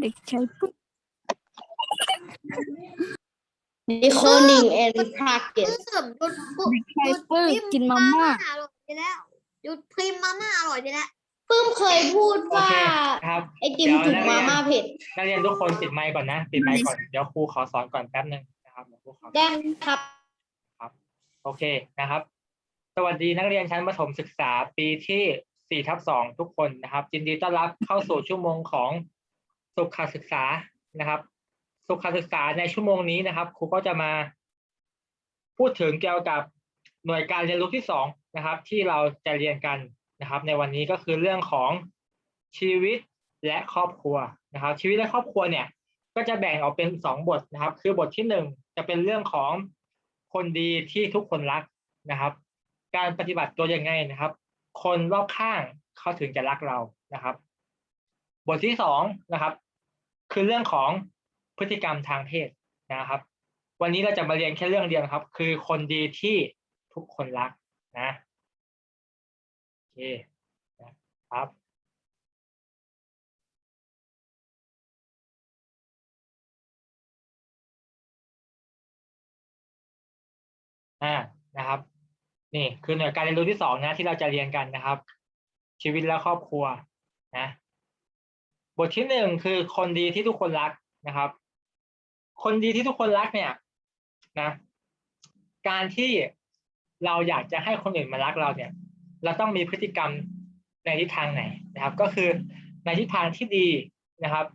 เด็กชายปุ๊บ decoding and practice เกือบหยุดปุ๊บเด็กชายปุ๊บกินมาม่า อร่อยไปแล้วหยุดพิมพ์มาม่าอร่อยไปแล้วปื้มเคยพูดโอว่าเคครับ ไอติมจุกมาม่าเผ็ดนักเรียนทุกคนปิดไมค์ก่อนนะ ปิดไมค์ก่อน เดี๋ยวครูขอสอนก่อนแป๊บหนึ่งนะครับเดี๋ยวครูขอ ได้ครับ โอเคนะครับ สวัสดีนักเรียนชั้นประถมศึกษาปีที่สี่ทับสองทุกคนนะครับยินดีต้อนรับเข้าสู่ชั่วโมงของ สุขศึกษานะครับ สุขศึกษาในชั่วโมงนี้นะครับ ครูก็จะมา พูดถึงเกี่ยวกับหน่วยการเรียนรู้ที่สองนะครับ ที่เราจะเรียนกันนะครับ ในวันนี้ก็คือเรื่องของชีวิตและครอบครัวนะครับ ชีวิตและครอบครัวเนี่ย ก็จะแบ่งออกเป็นสองบทนะครับ คือบทที่หนึ่งจะเป็นเรื่องของคนดีที่ทุกคนรักนะครับ การปฏิบัติตัวยังไงนะครับ คนรอบข้างเขาถึงจะรักเรานะครับ บทที่สองนะครับ คือเรื่องของพฤติกรรมทางเพศนะครับ วันนี้เราจะมาเรียนแค่เรื่องเดียวนะครับ คือคนดีที่ทุกคนรักนะโอเคนะครับอ่านะครับ นี่คือหน่วยการเรียนรู้ที่สองนะที่เราจะเรียนกันนะครับ ชีวิตและครอบครัวนะ บทที่หนึ่งคือคนดีที่ทุกคนรักนะครับ คนดีที่ทุกคนรักเนี่ยนะ การที่เราอยากจะให้คนอื่นมารักเราเนี่ย เราต้องมีพฤติกรรมในทิศทางไหนนะครับ ก็คือในทิศทางที่ดีนะครับ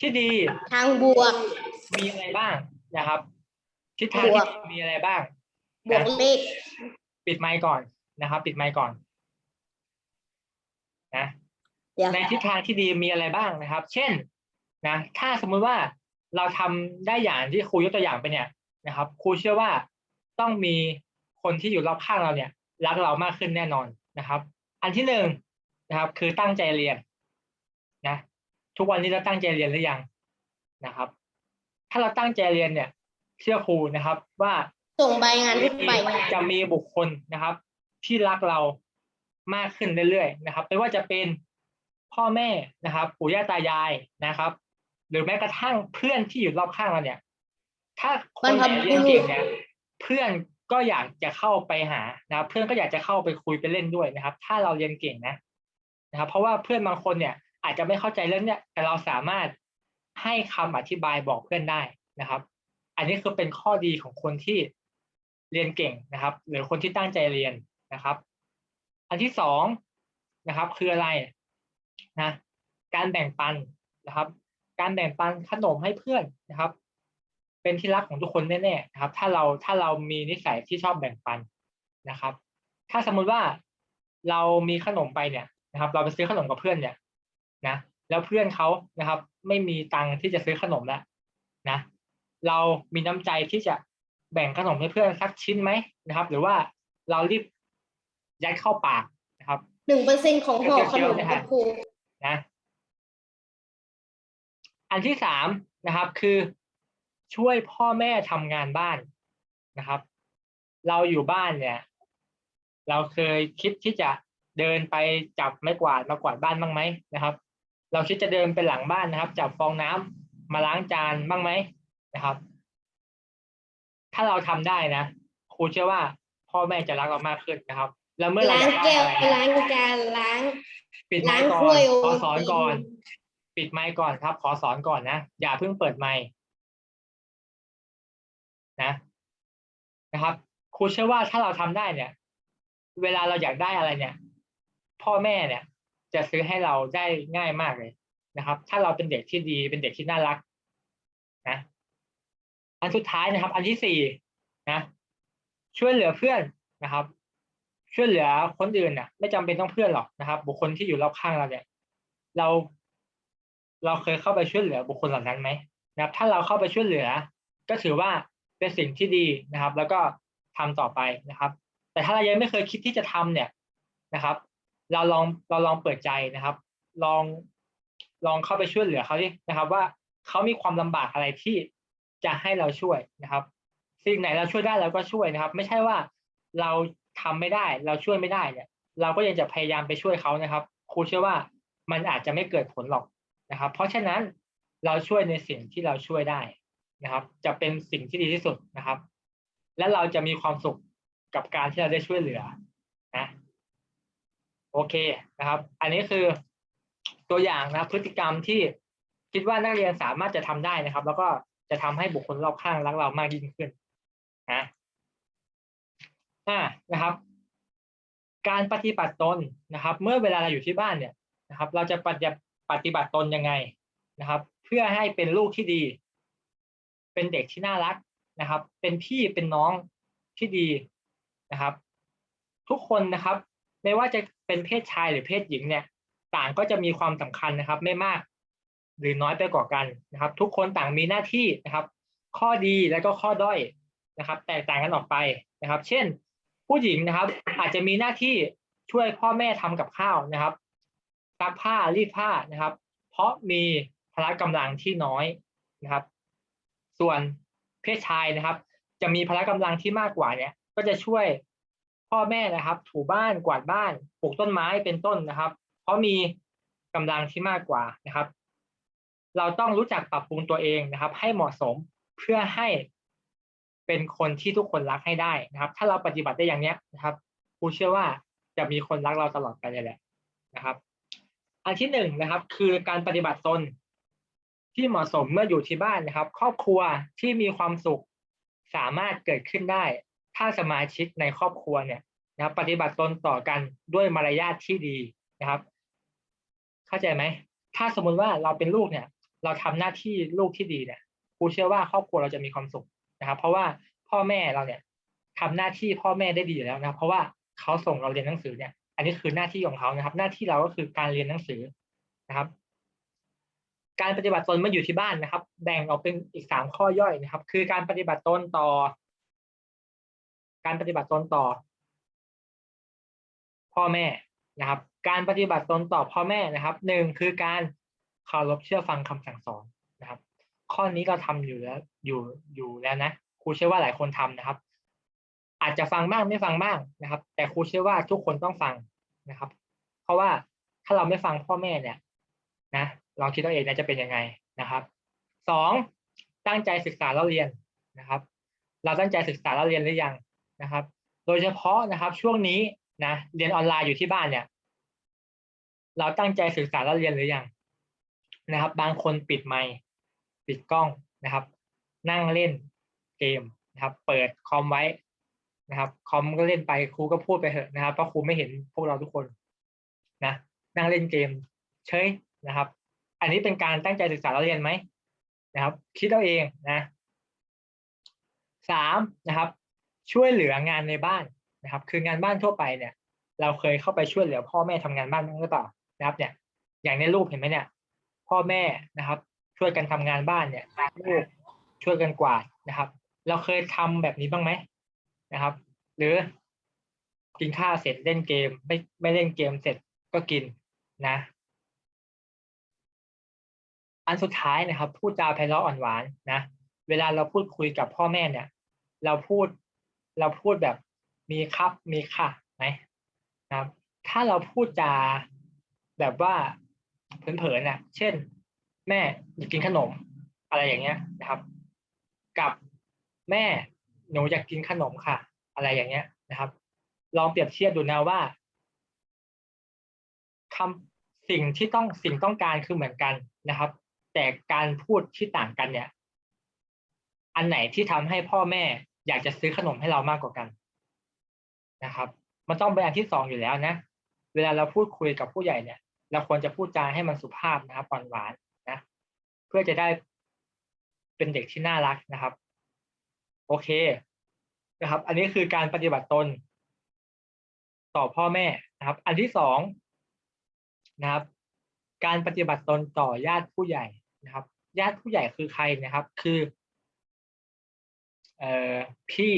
ที่ดีทางบวกมีอะไรบ้างนะครับ ทิศทางบวที่กดีมีอะไรบ้างบวกเลขปิดไมค์ก่อนนะครับ ปิดไมค์ก่อน นะ เดี๋ยวในทิศทางที่ดีมีอะไรบ้างนะครับ เช่นนะถ้าสมมุติว่าเราทำได้อย่างที่ครูยกตัวอย่างไปเนี่ยนะครับครูเชื่อว่าต้องมีคนที่อยู่รอบข้างเราเนี่ยรักเรามากขึ้นแน่นอนนะครับ อันที่หนึ่งนะครับ คือตั้งใจเรียนนะทุกวันนี้เราตั้งใจเรียนหรือยังนะครับ ถ้าเราตั้งใจเรียนเนี่ย เชื่อครูนะครับ ว่าส่งใบงานทุกใบงานจะมีบุคคลนะครับ ที่รักเรามากขึ้นเรื่อยๆนะครับไม่ว่าจะเป็น พ่อแม่นะครับปู่ย่าตายายนะครับ หรือแม้กระทั่งเพื่อนที่อยู่รอบข้างเราเนี่ย ถ้าคนไหนเรียนเก่งเนี่ยเพื่อนก็อยากจะเข้าไปหานะครับ เพื่อนก็อยากจะเข้าไปคุยไปเล่นด้วยนะครับ ถ้าเราเรียนเก่งนะนะครับ เพราะว่าเพื่อนบางคนเนี่ยอาจจะไม่เข้าใจเรื่องเนี้ยแต่เราสามารถให้คำอธิบายบอกเพื่อนได้นะครับ อันนี้คือเป็นข้อดีของคนที่เรียนเก่งนะครับ หรือคนที่ตั้งใจเรียนนะครับ อันที่สองนะครับ คืออะไร นะการแบ่งปันนะครับ การแบ่งปันขนมให้เพื่อนนะครับ เป็นที่รักของทุกคนแน่ๆนะครับ ถ้าเราถ้าเรามีนิสัยที่ชอบแบ่งปันนะครับ ถ้าสมมุติว่าเรามีขนมไปเนี่ยนะครับ เราไปซื้อขนมกับเพื่อนเนี่ยนะแล้วเพื่อนเขานะครับ ไม่มีตังค์ที่จะซื้อขนมแล้วนะ เรามีน้ำใจที่จะแบ่งขนมให้เพื่อนสักชิ้นไหมนะครับ หรือว่าเรารีบยัดเข้าปากนะครับหนึ่งเปอร์เซ็นของห่อขนมครับครู นะอันที่สามนะครับคือช่วยพ่อแม่ทำงานบ้านนะครับ เราอยู่บ้านเนี่ย เราเคยคิดที่จะเดินไปจับไม้กวาดมากวาดบ้านบ้างไหมนะครับ เราคิดจะเดินไปหลังบ้านนะครับ จับฟองน้ำมาล้างจานบ้างไหมนะครับ ถ้าเราทำได้นะครูเชื่อว่าพ่อแม่จะรักเรามากขึ้นนะครับ แล้วเมื่อเราล้างอยากได้แก้วอะไรล้างจานล้าง ปิดไมล้างค์ก่อถ้วนยขอสอนก่อนโอปิดไมค์ก่อนครับ ขอสอนก่อนนะ อย่าเพิ่งเปิดไมค์นะ นะครับครูเชื่อว่าถ้าเราทำได้เนี่ย เวลาเราอยากได้อะไรเนี่ย พ่อแม่เนี่ย จะซื้อให้เราได้ง่ายมากเลยนะครับ ถ้าเราเป็นเด็กที่ดีเป็นเด็กที่น่ารักนะอันสุดท้ายนะครับ อันที่สี่นะ ช่วยเหลือเพื่อนนะครับ ช่วยเหลือคนอื่นน่ะไม่จำเป็นต้องเพื่อนหรอกนะครับ บุคคลที่อยู่รอบข้างเราเนี่ย เรา เราเคยเข้าไปช่วยเหลือบุคคลเหล่านั้นไหมนะครับ ถ้าเราเข้าไปช่วยเหลือ ก็ถือว่าเป็นสิ่งที่ดีนะครับ แล้วก็ทำต่อไปนะครับ แต่ถ้าเรายังไม่เคยคิดที่จะทำเนี่ยนะครับ เราลองเราลองเปิดใจนะครับ ลองลองเข้าไปช่วยเหลือเขาดินะครับ ว่าเขามีความลำบากอะไรที่จะให้เราช่วยนะครับ สิ่งไหนเราช่วยได้เราก็ช่วยนะครับ ไม่ใช่ว่าเรา ทำไม่ได้เราช่วยไม่ได้เนี่ย เราก็ยังจะพยายามไปช่วยเขานะครับ ครูเชื่อว่ามันอาจจะไม่เกิดผลหรอกนะครับ เพราะฉะนั้นเราช่วยในสิ่งที่เราช่วยได้นะครับ จะเป็นสิ่งที่ดีที่สุดนะครับ และเราจะมีความสุขกับการที่เราได้ช่วยเหลือนะโอเคนะครับ อันนี้คือตัวอย่างนะพฤติกรรมที่คิดว่านักเรียนสามารถจะทำได้นะครับ แล้วก็จะทำให้บุคคลรอบข้างรักเรามากยิ่งขึ้นนะ อ่านะครับ การปฏิบัติตนนะครับ เมื่อเวลาเราอยู่ที่บ้านเนี่ยนะครับ เราจะปฏิปฏิบัติตนยังไงนะครับ เพื่อให้เป็นลูกที่ดี เป็นเด็กที่น่ารักนะครับ เป็นพี่เป็นน้องที่ดีนะครับ ทุกคนนะครับ ไม่ว่าจะเป็นเพศชายหรือเพศหญิงเนี่ย ต่างก็จะมีความสำคัญนะครับ ไม่มาก หรือน้อยไปกว่ากันนะครับ ทุกคนต่างมีหน้าที่นะครับ ข้อดีและก็ข้อด้อยนะครับ แตกต่างกันออกไปนะครับ เช่น ผู้หญิงนะครับ อาจจะมีหน้าที่ช่วยพ่อแม่ทำกับข้าวนะครับซักผ้ารีดผ้านะครับ เพราะมีพละกำลังที่น้อยนะครับ ส่วนเพศชายนะครับ จะมีพละกำลังที่มากกว่าเนี่ย ก็จะช่วยพ่อแม่นะครับ ถูบ้านกวาดบ้านปลูกต้นไม้เป็นต้นนะครับ เพราะมีกำลังที่มากกว่านะครับ เราต้องรู้จักปรับปรุงตัวเองนะครับ ให้เหมาะสมเพื่อให้ เป็นคนที่ทุกคนรักให้ได้นะครับ ถ้าเราปฏิบัติได้อย่างเนี้ยนะครับครูเชื่อว่าจะมีคนรักเราตลอดไปเลยแหละนะครับ อันที่หนึ่งนะครับ คือการปฏิบัติตนที่เหมาะสมเมื่ออยู่ที่บ้านนะครับ ครอบครัวที่มีความสุขสามารถเกิดขึ้นได้ ถ้าสมาชิกในครอบครัวเนี่ยนะครับ ปฏิบัติตนต่อกันด้วยมารยาทที่ดีนะครับ เข้าใจไหมถ้าสมมุติว่าเราเป็นลูกเนี่ย เราทำหน้าที่ลูกที่ดีเนี่ยครูเชื่อว่าครอบครัวเราจะมีความสุข นะครับ เพราะว่าพ่อแม่เราเนี่ยทำหน้าที่พ่อแม่ได้ดีอยู่แล้วนะครับ เพราะว่าเขาส่งเราเรียนหนังสือเนี่ย อันนี้คือหน้าที่ของเขานะครับ หน้าที่เราก็คือการเรียนหนังสือนะครับ การปฏิบัติตนเมื่ออยู่ที่บ้านนะครับ แบ่งออกเป็นอีกสามข้อย่อยนะครับ คือการปฏิบัติตนต่อ การปฏิบัติตนต่อ พ่อแม่นะครับ การปฏิบัติตนต่อพ่อแม่นะครับหนึ่งคือการเคารพเชื่อฟังคำสั่งสอน ข้อนี้เราทำอยู่แล้วอยู่อยู่แล้วนะครูเชื่อว่าหลายคนทำนะครับ อาจจะฟังบ้างไม่ฟังบ้างนะครับ แต่ครูเชื่อว่าทุกคนต้องฟังนะครับ เพราะว่าถ้าเราไม่ฟังพ่อแม่เนี่ยนะลองคิดเอาเองนะจะเป็นยังไงนะครับสองตั้งใจศึกษาเราเรียนนะครับ เราตั้งใจศึกษาเราเรียนหรือยังนะครับ โดยเฉพาะนะครับช่วงนี้นะเรียนออนไลน์อยู่ที่บ้านเนี่ย เราตั้งใจศึกษาเราเรียนหรือยังนะครับ บางคนปิดไมค์ ปิดกล้องนะครับ นั่งเล่นเกมนะครับ เปิดคอมไว้นะครับ คอมก็เล่นไปครูก็พูดไปเถอะนะครับเพราะครูไม่เห็นพวกเราทุกคนนะนั่งเล่นเกมเฉยนะครับ อันนี้เป็นการตั้งใจศึกษาเราเรียนไหมนะครับ คิดเอาเองนะสามนะครับ ช่วยเหลืองานในบ้านนะครับ คืองานบ้านทั่วไปเนี่ย เราเคยเข้าไปช่วยเหลือพ่อแม่ทำงานบ้านบ้างหรือเปล่านะครับ เนี่ย อย่างในรูปเห็นไหมเนี่ย พ่อแม่นะครับ ช่วยกันทำงานบ้านเนี่ยลูกช่วยกันกวาดนะครับ เราเคยทำแบบนี้บ้างไหมนะครับ หรือกินข้าวเสร็จเล่นเกมไม่ไม่เล่นเกมเสร็จก็กินนะ อันสุดท้ายนะครับ พูดจาไพเราะอ่อนหวานนะเวลาเราพูดคุยกับพ่อแม่เนี่ย เราพูดเราพูดแบบมีครับมีค่ะไหมนะครับ ถ้าเราพูดจาแบบว่าเผลอๆน่ะเช่น แม่อยากกินขนม อะไรอย่างเงี้ยนะครับ กับแม่หนูอยากกินขนมค่ะ อะไรอย่างเงี้ยนะครับ ลองเปรียบเทียบดูนะว่าคำสิ่งที่ต้องสิ่งต้องการคือเหมือนกันนะครับ แต่การพูดที่ต่างกันเนี่ย อันไหนที่ทำให้พ่อแม่อยากจะซื้อขนมให้เรามากกว่ากันนะครับ มันต้องเป็นอันที่สองอยู่แล้วนะ เวลาเราพูดคุยกับผู้ใหญ่เนี่ยเราควรจะพูดจาให้มันสุภาพนะครับอ่อนหวาน เพื่อจะได้เป็นเด็กที่น่ารักนะครับ โอเคนะครับ อันนี้คือการปฏิบัติตน ต่อพ่อแม่นะครับ อันที่สองนะครับ การปฏิบัติตนต่อญาติผู้ใหญ่นะครับ ญาติผู้ใหญ่คือใครนะครับ คือเอ่อพี่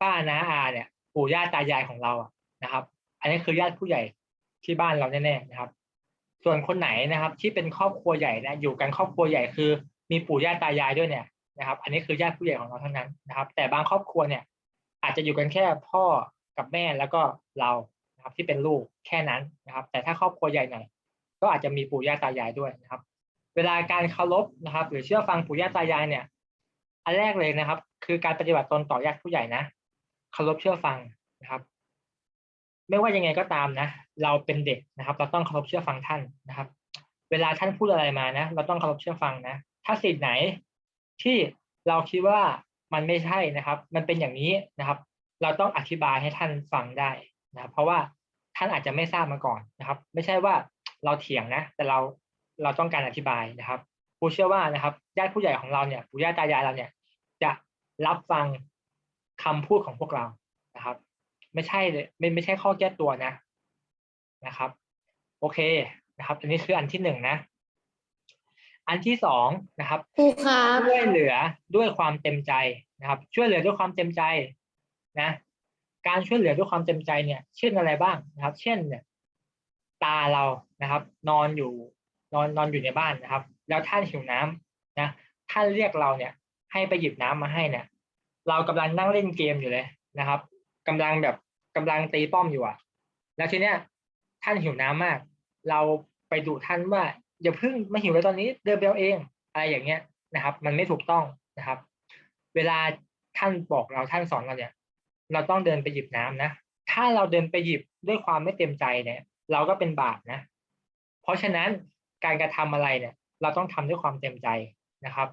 ป้าน้าอาเนี่ยปู่ย่าตายายของเราอะนะครับ อันนี้คือญาติผู้ใหญ่ที่บ้านเราแน่ๆนะครับ ส่วนคนไหนนะครับ ที่เป็นครอบครัวใหญ่นะอยู่กันครอบครัวใหญ่คือ มีปู่ย่าตายายด้วยเนี่ยนะครับ อันนี้คือญาติผู้ใหญ่ของเราทั้งนั้นนะครับ แต่บางครอบครัวเนี่ย อาจจะอยู่กันแค่พ่อกับแม่แล้วก็เรานะครับที่เป็นลูกแค่นั้นนะครับ แต่ถ้าครอบครัวใหญ่หน่อยก็อาจจะมีปู่ย่าตายายด้วยนะครับ เวลาการเคารพนะครับ หรือเชื่อฟังปู่ย่าตายายเนี่ย อันแรกเลยนะครับ คือการปฏิบัติตนต่อญาติผู้ใหญ่นะเคารพเชื่อฟังนะครับ ไม่ว่ายังไงก็ตามนะ เราเป็นเด็กนะครับ เราต้องเคารพเชื่อฟังท่านนะครับ เวลาท่านพูดอะไรมานะ เราต้องเคารพเชื่อฟังนะ ถ้าสิ่งไหนที่เราคิดว่ามันไม่ใช่นะครับ มันเป็นอย่างนี้นะครับ เราต้องอธิบายให้ท่านฟังได้นะครับ เพราะว่าท่านอาจจะไม่ทราบมาก่อนนะครับ ไม่ใช่ว่าเราเถียงนะ แต่เราเราต้องการอธิบายนะครับครูเชื่อว่านะครับญาติผู้ใหญ่ของเราเนี่ยปู่ย่าตายายเราเนี่ย จะรับฟังคำพูดของพวกเรานะครับ ไม่ใช่เลยไม่ไม่ใช่ข้อแก้ตัวนะนะครับ โอเคนะครับ อันนี้คืออันที่หนึ่งนะ อันที่สองนะครับครูครับช่วยเหลือด้วยความเต็มใจนะครับ ช่วยเหลือด้วยความเต็มใจนะ การช่วยเหลือด้วยความเต็มใจเนี่ย เช่นอะไรบ้างนะครับ เช่นเนี่ยตาเรานะครับ นอนอยู่นอนนอนอยู่ในบ้านนะครับ แล้วท่านหิวน้ำนะท่านเรียกเราเนี่ย ให้ไปหยิบน้ำมาให้เนี่ย เรากำลังนั่งเล่นเกมอยู่เลยนะครับกำลังแบบ กำลังตีป้อมอยู่อะ แล้วทีเนี้ยท่านหิวน้ำมาก เราไปดุท่านว่าอย่าเพิ่งมาหิวเลยตอนนี้เดินไปเอาเองอะไรอย่างเงี้ยนะครับ มันไม่ถูกต้องนะครับ เวลาท่านบอกเราท่านสอนเราเนี่ย เราต้องเดินไปหยิบน้ำนะ ถ้าเราเดินไปหยิบด้วยความไม่เต็มใจเนี่ย เราก็เป็นบาปนะ เพราะฉะนั้นการกระทำอะไรเนี่ย เราต้องทำด้วยความเต็มใจนะครับ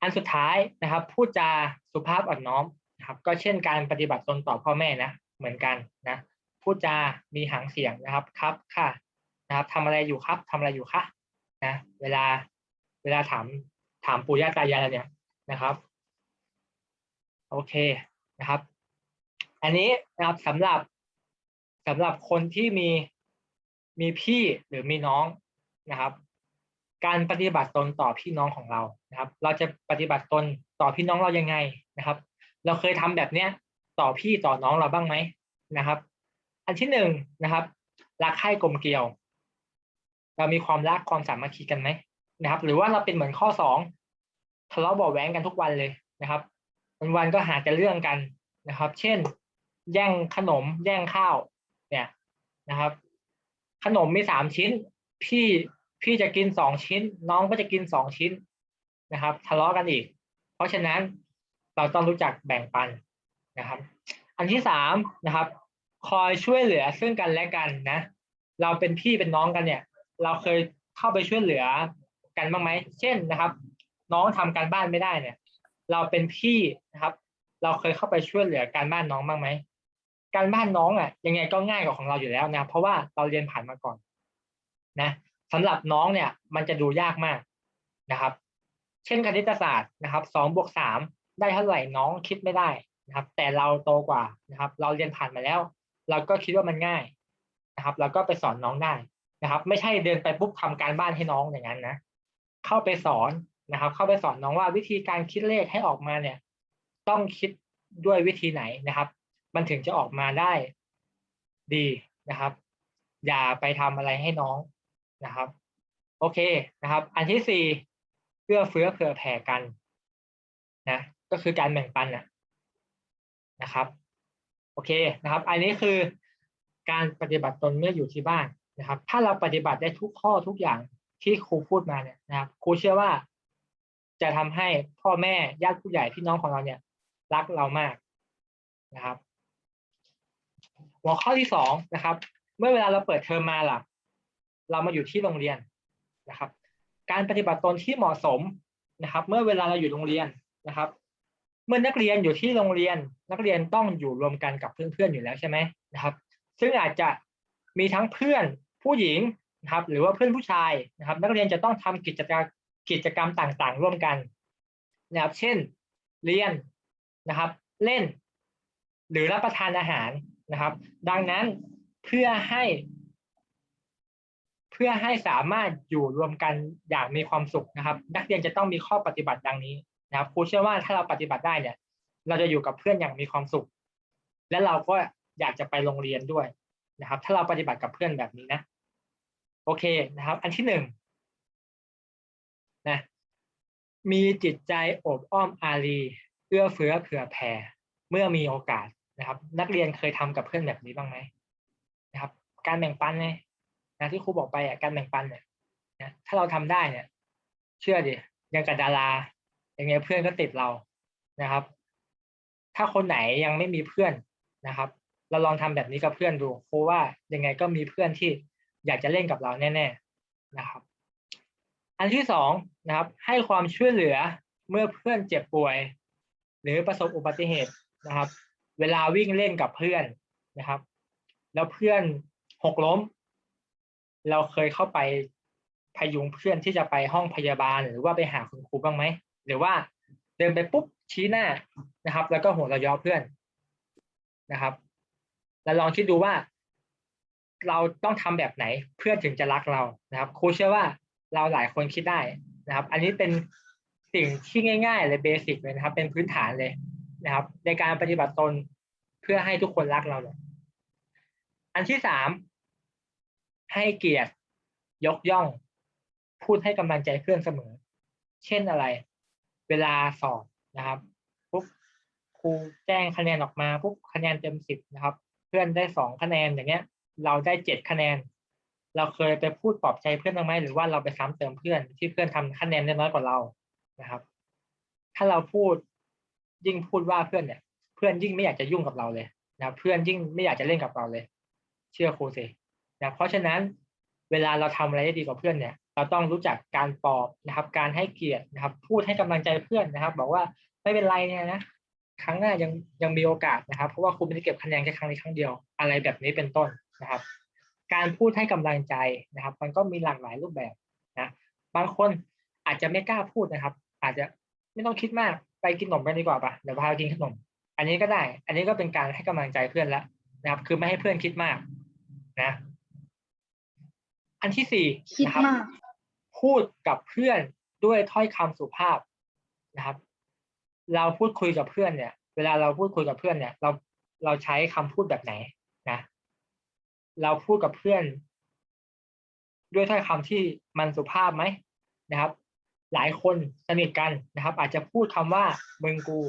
อันสุดท้ายนะครับ พูดจาสุภาพอ่อนน้อม ครับ ก็เช่นการปฏิบัติตนต่อพ่อแม่นะ เหมือนกันนะพูดจา มีหางเสียงนะครับ ครับค่ะ นะครับทำอะไรอยู่ครับทำอะไรอยู่คะนะ เวลา เวลาถาม ถามปู่ย่าตายายเรเนี่ยนะครับ โอเคนะครับ อันนี้นะครับสำหรับสำหรับคนที่มี มีพี่หรือมีน้องนะครับ การปฏิบัติตนต่อพี่น้องของเรานะครับ เราจะปฏิบัติตนต่อพี่น้องเรายังไงนะครับ เราเคยทำแบบเนี้ยต่อพี่ต่อน้องเราบ้างไหมนะครับ อันที่หนึ่งนะครับรักใคร่กลมเกลียว เรามีความรักความสามัคคีกันไหมนะครับ หรือว่าเราเป็นเหมือนข้อสองทะเลาะเบาะแว้งกันทุกวันเลยนะครับวันวันก็หาแต่เรื่องกันนะครับ เช่น แย่งขนมแย่งข้าว เนี่ยนะครับ ขนมมีสามชิ้น พี่พี่จะกินสองชิ้น น้องก็จะกินสองชิ้นนะครับ ทะเลาะกันอีก เพราะฉะนั้น เราต้องรู้จักแบ่งปันนะครับ อันที่สามนะครับ คอยช่วยเหลือซึ่งกันและกันนะ เราเป็นพี่เป็นน้องกันเนี่ย เราเคยเข้าไปช่วยเหลือกันบ้างไหมเช่นนะครับ น้องทำการบ้านไม่ได้เนี่ย เราเป็นพี่นะครับ เราเคยเข้าไปช่วยเหลือการบ้านน้องบ้างไหมการบ้านน้องอะ ยังไงก็ง่ายกว่าของเราอยู่แล้วนะเพราะว่าเราเรียนผ่านมาก่อน นะสำหรับน้องเนี่ย มันจะดูยากมากนะครับ เช่นคณิตศาสตร์นะครับสองบวกสาม ได้เท่าไหร่น้องคิดไม่ได้นะครับ แต่เราโตกว่านะครับ เราเรียนผ่านมาแล้ว เราก็คิดว่ามันง่ายนะครับ เราก็ไปสอนน้องได้นะครับ ไม่ใช่เดินไปปุ๊บทำการบ้านให้น้องอย่างนั้นนะ เข้าไปสอนนะครับ เข้าไปสอนน้องว่าวิธีการคิดเลขให้ออกมาเนี่ย ต้องคิดด้วยวิธีไหนนะครับ มันถึงจะออกมาได้ดีนะครับ อย่าไปทำอะไรให้น้องนะครับ โอเคนะครับ อันที่สี่เพื่อเฟื้อเผื่อแผ่กันนะ ก็คือการแบ่งปันนะนะครับ โอเคนะครับ อันนี้คือการปฏิบัติตนเมื่ออยู่ที่บ้านนะครับ ถ้าเราปฏิบัติได้ทุกข้อทุกอย่างที่ครูพูดมาเนี่ยนะครับ ครูเชื่อว่า จะทำให้พ่อแม่ญาติผู้ใหญ่พี่น้องของเราเนี่ย รักเรามากนะครับ หัวข้อที่สองนะครับ เมื่อเวลาเราเปิดเทอมมาล่ะ เรามาอยู่ที่โรงเรียนนะครับ การปฏิบัติตนที่เหมาะสมนะครับ เมื่อเวลาเราอยู่โรงเรียนนะครับ เมื่อนักเรียนอยู่ที่โรงเรียน นักเรียนต้องอยู่รวมกันกับเพื่อนๆอยู่แล้วใช่ไหมนะครับ ซึ่งอาจจะมีทั้งเพื่อนผู้หญิงนะครับ หรือว่าเพื่อนผู้ชายนะครับ นักเรียนจะต้องทำกิจกรรมกิจกรรมต่างๆ ร่วมกันนะครับ เช่น เรียนนะครับ เล่น หรือรับประทานอาหารนะครับ ดังนั้นเพื่อให้ เพื่อให้สามารถอยู่รวมกันอย่างมีความสุขนะครับ นักเรียนจะต้องมีข้อปฏิบัติดังนี้ นะครับครูเชื่อว่าถ้าเราปฏิบัติได้เนี่ย เราจะอยู่กับเพื่อนอย่างมีความสุข และเราก็อยากจะไปโรงเรียนด้วยนะครับ ถ้าเราปฏิบัติกับเพื่อนแบบนี้นะ โอเคนะครับ อันที่หนึ่งนะมีจิตใจโอบอ้อมอารีเอื้อเฟื้อเผื่อแผ่เมื่อมีโอกาสนะครับ นักเรียนเคยทำกับเพื่อนแบบนี้บ้างไหมนะครับ การแบ่งปันไงนะที่ครูบอกไปอะการแบ่งปันเนี่ยนะถ้าเราทำได้เนี่ย เชื่อดิยังกับดารา ยังไงเพื่อนก็ติดเรานะครับ ถ้าคนไหนยังไม่มีเพื่อนนะครับ เราลองทำแบบนี้กับเพื่อนดูครูว่ายังไงก็มีเพื่อนที่อยากจะเล่นกับเราแน่ๆนะครับ อันที่สองนะครับ ให้ความช่วยเหลือเมื่อเพื่อนเจ็บป่วย หรือประสบอุบัติเหตุนะครับ เวลาวิ่งเล่นกับเพื่อนนะครับ แล้วเพื่อนหกล้ม เราเคยเข้าไปพยุงเพื่อนที่จะไปห้องพยาบาลหรือว่าไปหาคุณครูบ้างไหม หรือว่าเดินไปปุ๊บชี้หน้านะครับ แล้วก็หัวเราะเยาะเพื่อนนะครับ แล้วลองคิดดูว่า เราต้องทำแบบไหนเพื่อนถึงจะรักเรานะครับครูเชื่อว่าเราหลายคนคิดได้นะครับ อันนี้เป็นสิ่งที่ง่ายๆเลยเบสิกเลยนะครับ เป็นพื้นฐานเลยนะครับ ในการปฏิบัติตนเพื่อให้ทุกคนรักเราเลยอันที่สามให้เกียรติยกย่อง พูดให้กำลังใจเพื่อนเสมอ เช่นอะไร เวลาสอบนะครับปุ๊บครูแจ้งคะแนนออกมาปุ๊บคะแนนเต็มสิบนะครับ เพื่อนได้สองคะแนนอย่างเงี้ย เราได้เจ็ดคะแนน เราเคยไปพูดปลอบใจเพื่อนบ้างไหมหรือว่าเราไปซ้ำเติมเพื่อนที่เพื่อนทำคะแนนได้น้อยกว่าเรานะครับ ถ้าเราพูดยิ่งพูดว่าเพื่อนเนี่ย เพื่อนยิ่งไม่อยากจะยุ่งกับเราเลยนะเพื่อนยิ่งไม่อยากจะเล่นกับเราเลย เชื่อครูสินะเพราะฉะนั้นเวลาเราทำอะไรได้ดีกว่าเพื่อนเนี่ย เราต้องรู้จักการปลอบนะครับ การให้เกียรตินะครับ พูดให้กำลังใจเพื่อนนะครับ บอกว่าไม่เป็นไรเนี่ยนะครั้งหน้ายังยังมีโอกาสนะครับ เพราะว่าครูไม่ได้เก็บคะแนนแค่ครั้งนี้ครั้งเดียว อะไรแบบนี้เป็นต้นนะครับ การพูดให้กำลังใจนะครับ มันก็มีหลากหลายรูปแบบนะบางคนอาจจะไม่กล้าพูดนะครับ อาจจะไม่ต้องคิดมากไปกินขนมกันดีกว่าปะเดี๋ยวพาไปกินขนม อันนี้ก็ได้ อันนี้ก็เป็นการให้กำลังใจเพื่อนแล้วนะครับ คือไม่ให้เพื่อนคิดมากนะ อันที่สี่คิดนะครับมากพูดกับเพื่อนด้วยถ้อยคำสุภาพนะครับ เราพูดคุยกับเพื่อนเนี่ย เวลาเราพูดคุยกับเพื่อนเนี่ย เราเราใช้คำพูดแบบไหนนะ เราพูดกับเพื่อน ด้วยถ้อยคำที่มันสุภาพไหมนะครับ หลายคนสนิทกันนะครับ อาจจะพูดคำว่ามึงกู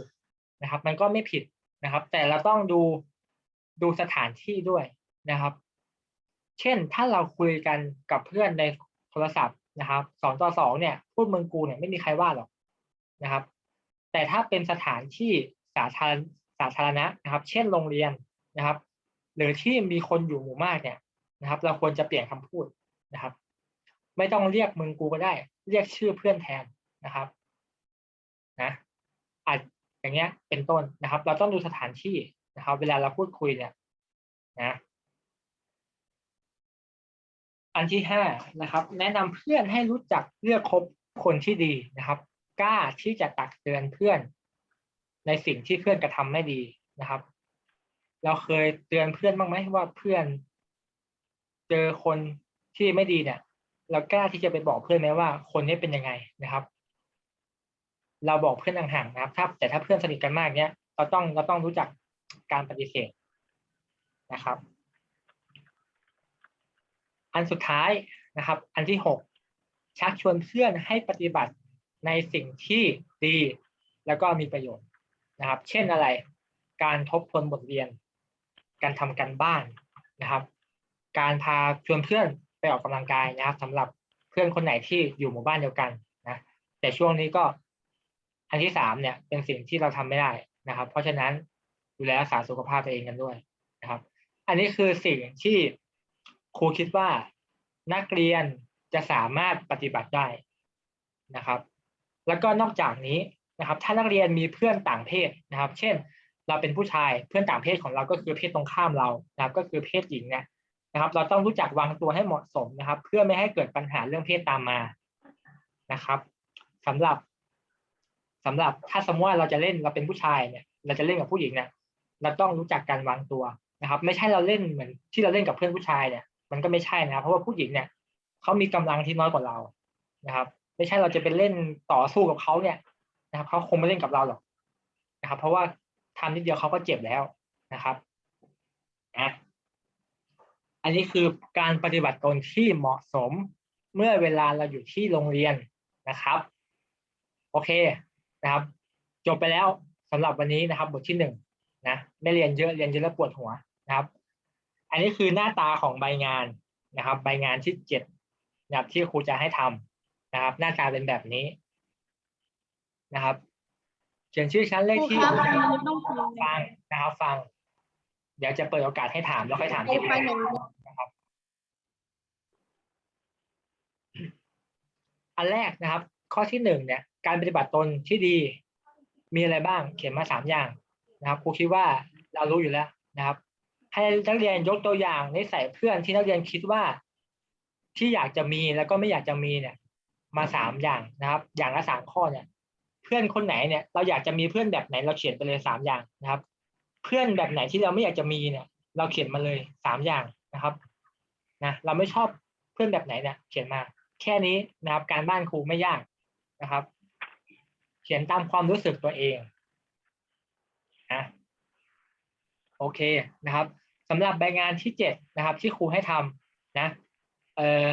นะครับ มันก็ไม่ผิดนะครับ แต่เราต้องดูดูสถานที่ด้วยนะครับ เช่นถ้าเราคุยกันกับเพื่อนในโทรศัพท์นะครับสองต่อสองเนี่ยพูดมึงกูเนี่ยไม่มีใครว่าหรอกนะครับ แต่ถ้าเป็นสถานที่สาธารสาธารณะนะครับ เช่นโรงเรียนนะครับ หรือที่มีคนอยู่หมู่มากเนี่ยนะครับ เราควรจะเปลี่ยนคำพูดนะครับ ไม่ต้องเรียกมึงกูก็ได้ เรียกชื่อเพื่อนแทนนะครับนะอาจอย่างเงี้ยเป็นต้นนะครับ เราต้องดูสถานที่นะครับ เวลาเราพูดคุยเนี่ยนะ อันที่ห้านะครับ แนะนำเพื่อนให้รู้จักเลือกคบคนที่ดีนะครับ กล้าที่จะตักเตือนเพื่อน ในสิ่งที่เพื่อนกระทำไม่ดีนะครับ เราเคยเตือนเพื่อนบ้างไหมว่าเพื่อน เจอคนที่ไม่ดีเนี่ย เรากล้าที่จะไปบอกเพื่อนไหมว่า คนนี้เป็นยังไงนะครับ เราบอกเพื่อนห่างๆนะครับถ้าแต่ถ้าเพื่อนสนิทกันมากเนี่ยเราต้องเราต้องรู้จักการปฏิเสธนะครับ อันสุดท้ายนะครับ อันที่หกชักชวนเพื่อนให้ปฏิบัติในสิ่งที่ดี แล้วก็มีประโยชน์นะครับ เช่นอะไร การทบทวนบทเรียน การทำการบ้านนะครับ การพาชวนเพื่อนไปออกกำลังกายนะครับสำหรับเพื่อนคนไหนที่อยู่หมู่บ้านเดียวกันนะแต่ช่วงนี้ก็อันที่สามเนี่ยเป็นสิ่งที่เราทำไม่ได้นะครับ เพราะฉะนั้นดูแลรักษาสุขภาพตัวเองกันด้วยนะครับ อันนี้คือสิ่งที่ ครูคิดว่านักเรียนจะสามารถปฏิบัติได้นะครับ แล้วก็นอกจากนี้นะครับ ถ้านักเรียนมีเพื่อนต่างเพศนะครับ เช่น เราเป็นผู้ชายเพื่อนต่างเพศของเราก็คือเพศตรงข้ามเรานะครับ ก็คือเพศหญิงเนี่ยนะครับ เราต้องรู้จักวางตัวให้เหมาะสมนะครับ เพื่อไม่ให้เกิดปัญหาเรื่องเพศตามมานะครับสำหรับสำหรับถ้าสมมติว่าเราจะเล่นเราเป็นผู้ชายเนี่ย เราจะเล่นกับผู้หญิงเนี่ยเราต้องรู้จักการวางตัวนะครับ ไม่ใช่เราเล่นเหมือนที่เราเล่นกับเพื่อนผู้ชายเนี่ย มันก็ไม่ใช่นะครับเพราะว่าผู้หญิงเนี่ยเขามีกำลังที่น้อยกว่าเรานะครับ ไม่ใช่เราจะไปเล่นต่อสู้กับเขาเนี่ยนะครับเขาคงไม่เล่นกับเราหรอกนะครับ เพราะว่าทำนิดเดียวเขาก็เจ็บแล้วนะครับนะอันนี้คือการปฏิบัติตนที่เหมาะสมเมื่อเวลาเราอยู่ที่โรงเรียนนะครับ โอเคนะครับ จบไปแล้วสำหรับวันนี้นะครับ บทที่หนึ่งนะไม่เรียนเยอะเรียนเยอะแล้วปวดหัวนะครับ อันนี้คือหน้าตาของใบงานนะครับ ใบงานที่เจ็ดนะครับที่ครูจะให้ทำนะครับ หน้าตาเป็นแบบนี้นะครับเขียนชื่อชั้นเลขที่ครูครับนะครับต้องคุยฟังนะครับฟัง เดี๋ยวจะเปิดโอกาสให้ถามแล้วค่อยถามทีละนะครับ อันแรกนะครับ ข้อที่หนึ่งเนี่ย การปฏิบัติตนที่ดี มีอะไรบ้าง เขียนมาสามอย่างนะครับครูคิดว่าเรารู้อยู่แล้วนะครับ ให้นักเรียนยกตัวอย่างนิสัยเพื่อนที่นักเรียนคิดว่า ที่อยากจะมีแล้วก็ไม่อยากจะมีเนี่ย มาสามอย่างนะครับ อย่างละสามข้อเนี่ย เพื่อนคนไหนเนี่ย เราอยากจะมีเพื่อนแบบไหน เราเขียนไปเลยสามอย่างนะครับ เพื่อนแบบไหนที่เราไม่อยากจะมีเนี่ย เราเขียนมาเลยสามอย่างนะครับนะเราไม่ชอบเพื่อนแบบไหนเนี่ย เขียนมา แค่นี้นะครับ การบ้านครูไม่ยากนะครับ เขียนตามความรู้สึกตัวเองนะโอเคนะครับำหรับใบงานที่เจ็ดนะครับ ที่ครูให้ทำนะเออ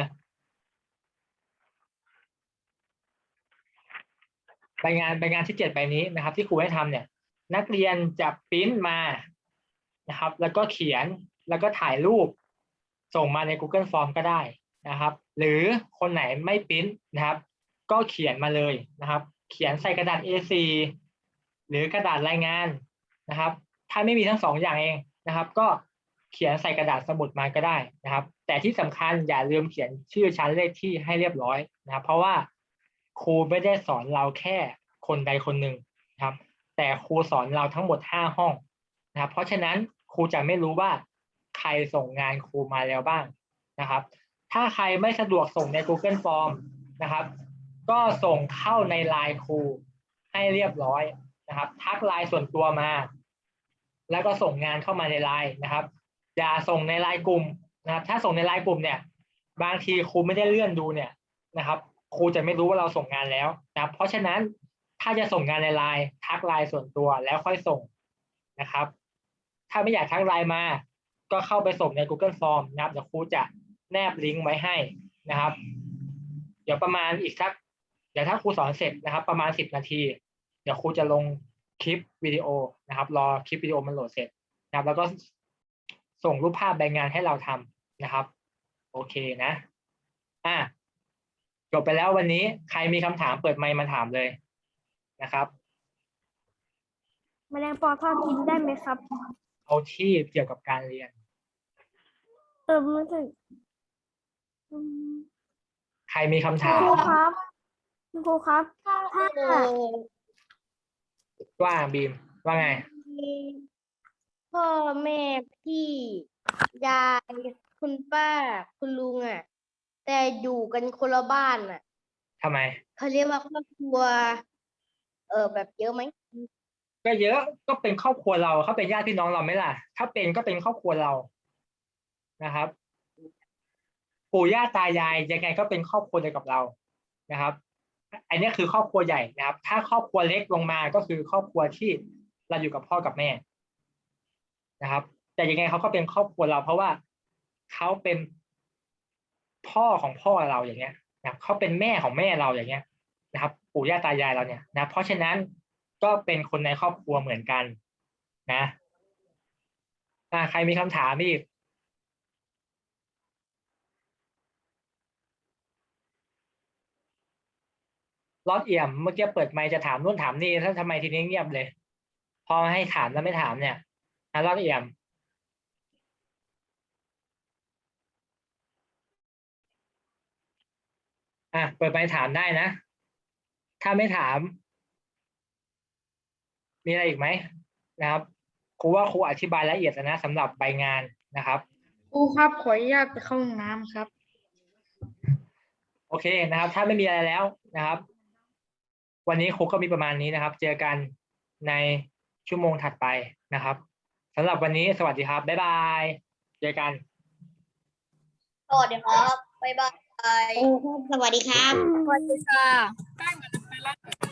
ใบงานใบงานที่เจ็ดใบนี้นะครับ ที่ครูให้ทำเนี่ย นักเรียนจะปริ้นมานะครับ แล้วก็เขียนแล้วก็ถ่ายรูป ส่งมาใน Google Form ก็ได้นะครับ หรือคนไหนไม่ปริ้นนะครับ ก็เขียนมาเลยนะครับ เขียนใส่กระดาษ A4 หรือกระดาษรายงานนะครับ ถ้าไม่มีทั้งสองอย่างเองนะครับ ก็ เขียนใส่กระดาษสมุดมาก็ได้นะครับ แต่ที่สำคัญอย่าลืมเขียนชื่อชั้นเลขที่ให้เรียบร้อยนะครับ เพราะว่าครูไม่ได้สอนเราแค่คนใดคนหนึ่งนะครับ แต่ครูสอนเราทั้งหมดห้าห้องนะครับ เพราะฉะนั้นครูจะไม่รู้ว่าใครส่งงานครูมาแล้วบ้างนะครับ ถ้าใครไม่สะดวกส่งใน Google Form นะครับ ก็ส่งเข้าในไลน์ครูให้เรียบร้อยนะครับ ทักไลน์ส่วนตัวมา แล้วก็ส่งงานเข้ามาในไลน์นะครับ อย่าส่งในไลน์กลุ่มนะครับ ถ้าส่งในไลน์กลุ่มเนี่ย บางทีครูไม่ได้เลื่อนดูเนี่ยนะครับ ครูจะไม่รู้ว่าเราส่งงานแล้วนะครับเพราะฉะนั้นถ้าจะส่งงานในไลน์ทักไลน์ส่วนตัวแล้วค่อยส่งนะครับ ถ้าไม่อยากทักไลน์มา ก็เข้าไปส่งใน Google Form นะครับเดี๋ยวครูจะแนบลิงก์ไว้ให้นะครับ เดี๋ยวประมาณอีกสักเดี๋ยวถ้าครูสอนเสร็จนะครับ ประมาณสิบนาที เดี๋ยวครูจะลงคลิปวิดีโอนะครับ รอคลิปวิดีโอมันโหลดเสร็จนะครับ แล้วก็ ส่งรูปภาพใบงานให้เราทำนะครับ โอเคนะอะจบไปแล้ววันนี้ใครมีคำถามเปิดไมค์มาถามเลยนะครับแมลงปอทอดกินได้ไหมครับ เอาที่เกี่ยวกับการเรียน เออไม่ใช่อืมใครมีคำถาคมรูครับครูครับ ถ้าเออว่าบีมว่าไงมี พ่อแม่พี่ยายคุณป้าคุณลุงอะ แต่อยู่กันคนละบ้านอะทำไม เขาเรียกว่าครอบครัว เออแบบเยอะไหมก็เยอะก็เป็นครอบครัวเราเขาเป็นญาติพี่น้องเราไหมล่ะ ถ้าเป็นก็เป็นครอบครัวเรานะครับ ปู่ย่าตายายยังไงก็เป็นครอบครัวเดียวกับเรานะครับ อันนี้คือครอบครัวใหญ่นะครับ ถ้าครอบครัวเล็กลงมาก็คือครอบครัวที่เราอยู่กับพ่อกับแม่ นะครับ แต่ยังไงเขาก็เป็นครอบครัวเรา เพราะว่าเขาเป็นพ่อของพ่อเราอย่างเงี้ยนะเขาเป็นแม่ของแม่เราอย่างเงี้ยนะครับ ปู่ย่าตายายเราเนี่ยนะ เพราะฉะนั้นก็เป็นคนในครอบครัวเหมือนกันนะอ่าใครมีคำถามอีกรอดเอี่ยมเมื่อกี้เปิดไมค์จะถามนู่นถามนี่แล้วทำไมทีนี้เงียบเลย พอให้ถามแล้วไม่ถามเนี่ย นะรอดเอี่ยมอะเปิดไมค์ถามได้นะ ถ้าไม่ถาม มีอะไรอีกไหมนะครับครูว่าครูอธิบายละเอียดแล้วนะสำหรับใบงานนะครับ ครูครับขออนุญาตไปเข้าห้องน้ำครับ โอเคนะครับ ถ้าไม่มีอะไรแล้วนะครับ วันนี้ครูก็มีประมาณนี้นะครับ เจอกันในชั่วโมงถัดไปนะครับ สำหรับวันนี้สวัสดีครับ บ๊ายบายเจอกันสวัสดีครับบ๊ายบายสวัสดีครับสวัสดีค่ะ